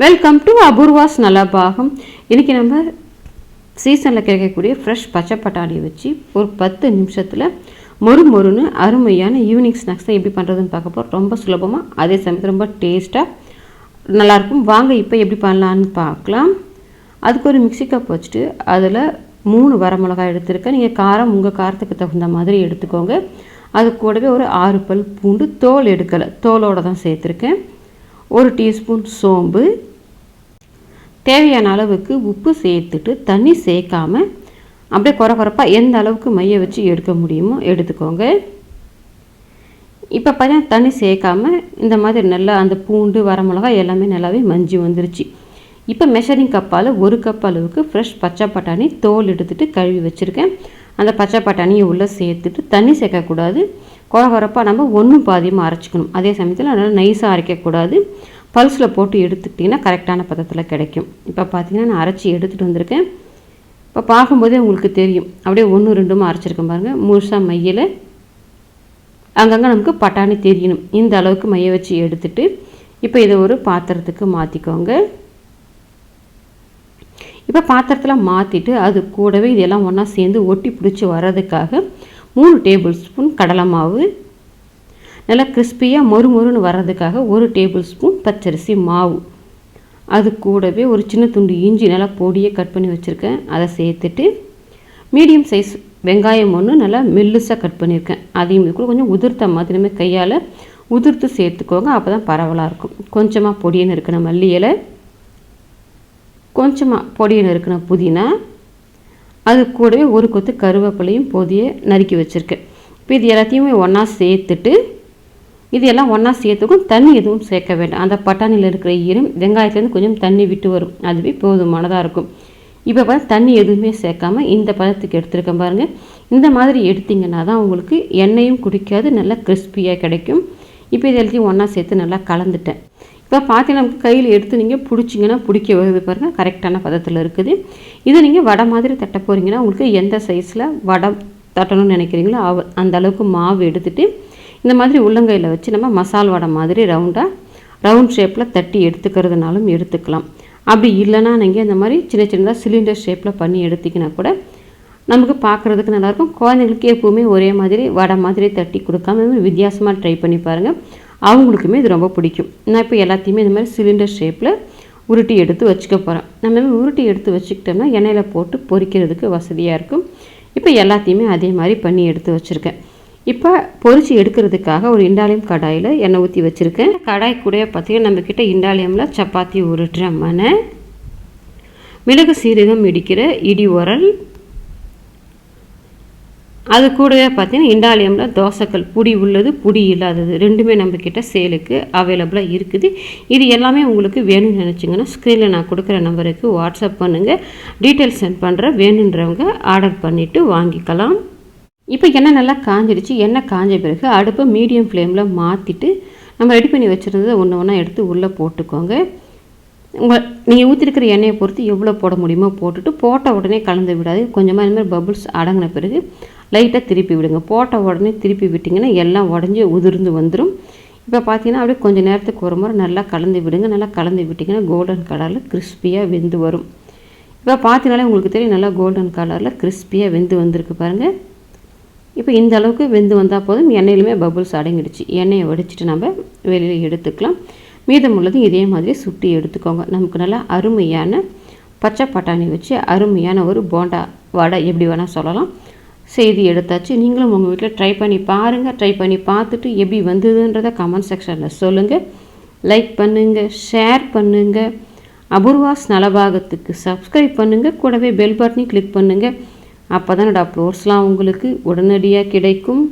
Welcome to Apoorva's Nalabagam இன்றைக்கி நம்ம சீசனில் கிடைக்கக்கூடிய ஃப்ரெஷ் பச்சை பட்டாணி வச்சு ஒரு பத்து நிமிஷத்தில் மொறு மொறுன்னு அருமையான ஈவினிங் ஸ்நாக்ஸ் தான் எப்படி பண்ணுறதுன்னு பார்க்க போகிறோம் ரொம்ப சுலபமாக அதே சமயத்தில் ரொம்ப டேஸ்ட்டாக நல்லாயிருக்கும். வாங்க இப்போ எப்படி பண்ணலான்னு பார்க்கலாம். அதுக்கு ஒரு மிக்சி கப் வச்சுட்டு அதில் மூணு வரமிளகாய் எடுத்திருக்கேன். நீங்கள் காரம் உங்கள் காரத்துக்கு தகுந்த மாதிரி எடுத்துக்கோங்க. அது கூடவே ஒரு ஆறு பல் பூண்டு தோல் எடுக்கலை தோலோடு தான் சேர்த்துருக்கேன். ஒரு டீஸ்பூன் சோம்பு தேவையான அளவுக்கு உப்பு சேர்த்துட்டு தண்ணி சேர்க்காம அப்படியே குறை குறைப்பாக எந்த அளவுக்கு மைய வச்சு எடுக்க முடியுமோ எடுத்துக்கோங்க. இப்போ பார்த்தீங்கன்னா தண்ணி சேர்க்காம இந்த மாதிரி நல்லா அந்த பூண்டு வரமிளகாய் எல்லாமே நல்லாவே மஞ்சி வந்துருச்சு. இப்போ மெஷரிங் கப்பால் ஒரு கப் அளவுக்கு ஃப்ரெஷ் பச்சை பட்டாணி தோல் எடுத்துகிட்டு கழுவி வச்சுருக்கேன். அந்த பச்சை பட்டாணியை உள்ளே சேர்த்துட்டு தண்ணி சேர்க்கக்கூடாது. குறை குறைப்பாக நம்ம ஒன்றும் பாதியமாக அரைச்சிக்கணும். அதே சமயத்தில் நல்லா நைஸாக அரைக்கக்கூடாது. பல்ஸில் போட்டு எடுத்துக்கிட்டிங்கன்னா கரெக்டான பதத்தில் கிடைக்கும். இப்போ பார்த்தீங்கன்னா நான் அரைச்சி எடுத்துகிட்டு வந்திருக்கேன். இப்போ பார்க்கும்போதே உங்களுக்கு தெரியும். அப்படியே ஒன்று ரெண்டுமா அரைச்சிருக்கேன் பாருங்கள் முழுசாக மையில் அங்கங்கே நமக்கு பட்டாணி தெரியணும். இந்த அளவுக்கு மைய வச்சு எடுத்துட்டு இப்போ இதை ஒரு பாத்திரத்துக்கு மாற்றிக்கோங்க இப்போ பாத்திரத்தில் மாற்றிட்டு அது கூடவே இதெல்லாம் ஒன்றா சேர்ந்து ஒட்டி பிடிச்சி வர்றதுக்காக மூணு டேபிள் ஸ்பூன் கடலை மாவு. நல்லா கிறிஸ்பியாக மொறு மொறுன்னு வர்றதுக்காக ஒரு டேபிள் ஸ்பூன் பச்சரிசி மாவு. அது கூடவே ஒரு சின்ன துண்டு இஞ்சி நல்லா பொடியை கட் பண்ணி வச்சுருக்கேன். அதை சேர்த்துட்டு மீடியம் சைஸ் வெங்காயம் ஒன்று நல்லா மெல்லுசாக கட் பண்ணியிருக்கேன் அதையும் கூட கொஞ்சம் உதிர்த்த மாதிரி நம்ம கையால் உதிர்த்து சேர்த்துக்கோங்க. அப்போ தான் பரவலாக இருக்கும் கொஞ்சமாக பொடியை இருக்கிற மல்லி இலை. கொஞ்சமாக பொடியை நறுக்கின புதினா அது கூடவே ஒரு கொத்து கருவேப்பிலையும் பொதியை நறுக்கி வச்சுருக்கேன். இப்போ இது எல்லாத்தையுமே ஒன்றா சேர்த்துட்டு இது எல்லாம் ஒன்றா சேர்த்துக்கும் தண்ணி எதுவும் சேர்க்க வேண்டாம். அந்த பட்டாணியில் இருக்கிற ஈரம் வெங்காயத்துலேருந்து கொஞ்சம் தண்ணி விட்டு வரும். அதுவே போதுமானதாக இருக்கும். இப்போ பார்த்து தண்ணி எதுவுமே சேர்க்காம இந்த பதத்துக்கு எடுத்துருக்கேன் பாருங்கள் இந்த மாதிரி எடுத்திங்கன்னா தான் உங்களுக்கு எண்ணெயும் குடிக்காது நல்லா கிறிஸ்பியாக கிடைக்கும். இப்போ இது எல்லாத்தையும் ஒன்றா சேர்த்து நல்லா கலந்துட்டேன். இப்போ பார்த்தீங்கன்னா நமக்கு கையில் எடுத்து நீங்கள் பிடிச்சிங்கன்னா பிடிக்க வருது பாருங்கள் கரெக்டான பதத்தில் இருக்குது. இதை நீங்கள் வடை மாதிரி தட்ட போகிறீங்கன்னா உங்களுக்கு எந்த சைஸில் வடை தட்டணும்னு நினைக்கிறீங்களோ அவ அந்த அளவுக்கு மாவு எடுத்துகிட்டு இந்த மாதிரி உள்ளங்கையில் வச்சு நம்ம மசால் வடை மாதிரி ரவுண்டாக ரவுண்ட் ஷேப்பில் தட்டி எடுத்துக்கிறதுனாலும் எடுத்துக்கலாம். அப்படி இல்லைன்னா நீங்கள் இந்த மாதிரி சின்ன சின்னதாக சிலிண்டர் ஷேப்பில் பண்ணி எடுத்திங்கன்னா கூட நமக்கு பார்க்குறதுக்கு நல்லாயிருக்கும் குழந்தைங்களுக்கு எப்போவுமே ஒரே மாதிரி வடை மாதிரி தட்டி கொடுக்காம வித்தியாசமாக ட்ரை பண்ணி பாருங்கள் அவங்களுக்குமே இது ரொம்ப பிடிக்கும். நான் இப்போ எல்லாத்தையுமே இந்த மாதிரி சிலிண்டர் ஷேப்பில் உருட்டி எடுத்து வச்சுக்க போகிறேன் நம்ம உருட்டி எடுத்து வச்சுக்கிட்டோம்னா எண்ணெயில் போட்டு பொரிக்கிறதுக்கு வசதியாக இருக்கும். இப்போ எல்லாத்தையுமே அதே மாதிரி பண்ணி எடுத்து வச்சுருக்கேன். இப்போ பொரித்து எடுக்கிறதுக்காக ஒரு இண்டாலியம் கடாயில் எண்ணெய் ஊற்றி வச்சுருக்கேன். கடாய் கூட பார்த்திங்கன்னா நம்மக்கிட்ட இண்டாலியமில் சப்பாத்தி உருட்டுற மனை மிளகு சீரகம் இடிக்கிற இடி உரல் அது கூடவே பார்த்தீங்கன்னா இண்டாலியமில் தோசைக்கல் புடி உள்ளது புடி இல்லாதது. ரெண்டுமே நம்மக்கிட்ட சேலுக்கு அவைலபிளாக இருக்குது. இது எல்லாமே உங்களுக்கு வேணும்னு நினச்சிங்கன்னா ஸ்க்ரீனில் நான் கொடுக்குற நம்பருக்கு வாட்ஸ்அப் பண்ணுங்கள் டீட்டெயில்ஸ் சென்ட் பண்ணுறேன் வேணுன்றவங்க ஆர்டர் பண்ணிவிட்டு வாங்கிக்கலாம். இப்போ எண்ணெய் நல்லா காஞ்சிடுச்சு. எண்ணெய் காஞ்ச பிறகு அடுப்பை மீடியம் ஃப்ளேமில் மாற்றிட்டு நம்ம ரெடி பண்ணி வச்சுருந்ததை ஒன்று ஒன்றா எடுத்து உள்ளே போட்டுக்கோங்க. உங்கள் நீங்கள் ஊற்றிருக்கிற எண்ணெயை பொறுத்து எவ்வளோ போட முடியுமோ போட்டுட்டு போட்ட உடனே கலந்து விடாது கொஞ்சமாக இந்த மாதிரி பபுள்ஸ் அடங்கின பிறகு லைட்டாக திருப்பி விடுங்க. போட்ட உடனே திருப்பி விட்டிங்கன்னா எல்லாம் உடஞ்சி உதிர்ந்து வந்துடும் இப்போ பார்த்தீங்கன்னா அப்படியே கொஞ்சம் நேரத்துக்கு ஒரு முறை நல்லா கலந்து விடுங்க. நல்லா கலந்து விட்டிங்கன்னா கோல்டன் கலரில் கிறிஸ்பியாக வெந்து வரும். இப்போ பார்த்தீங்கனாலே உங்களுக்கு தெரியும் நல்லா கோல்டன் கலரில் கிறிஸ்பியாக வெந்து வந்திருக்கு பாருங்கள் இப்போ இந்த அளவுக்கு வெந்து வந்தால் போதும். எண்ணெயிலுமே பபுள்ஸ் அடங்கிடுச்சு. எண்ணெயை வடிச்சிட்டு நம்ம வெளியில் எடுத்துக்கலாம். மீதம் உள்ளதும் இதே மாதிரி சுட்டி எடுத்துக்கோங்க. நமக்கு நல்லா அருமையான பச்சை பட்டாணி வச்சு அருமையான ஒரு போண்டா வடை எப்படி வேணால் சொல்லலாம். செய்தி எடுத்தாச்சு. நீங்களும் உங்கள் வீட்டில் ட்ரை பண்ணி பாருங்கள் ட்ரை பண்ணி பார்த்துட்டு எப்படி வந்ததுன்றதை கமெண்ட் செக்ஷனில் சொல்லுங்கள் லைக் பண்ணுங்கள் ஷேர் பண்ணுங்கள் அபூர்வாஸ் நலபாகத்துக்கு சப்ஸ்கிரைப் பண்ணுங்கள் கூடவே பெல் பட்டனையும் கிளிக் பண்ணுங்கள் அப்போ தான் என்னோடய அப்லோட்ஸ்லாம் உங்களுக்கு உடனடியாக கிடைக்கும்.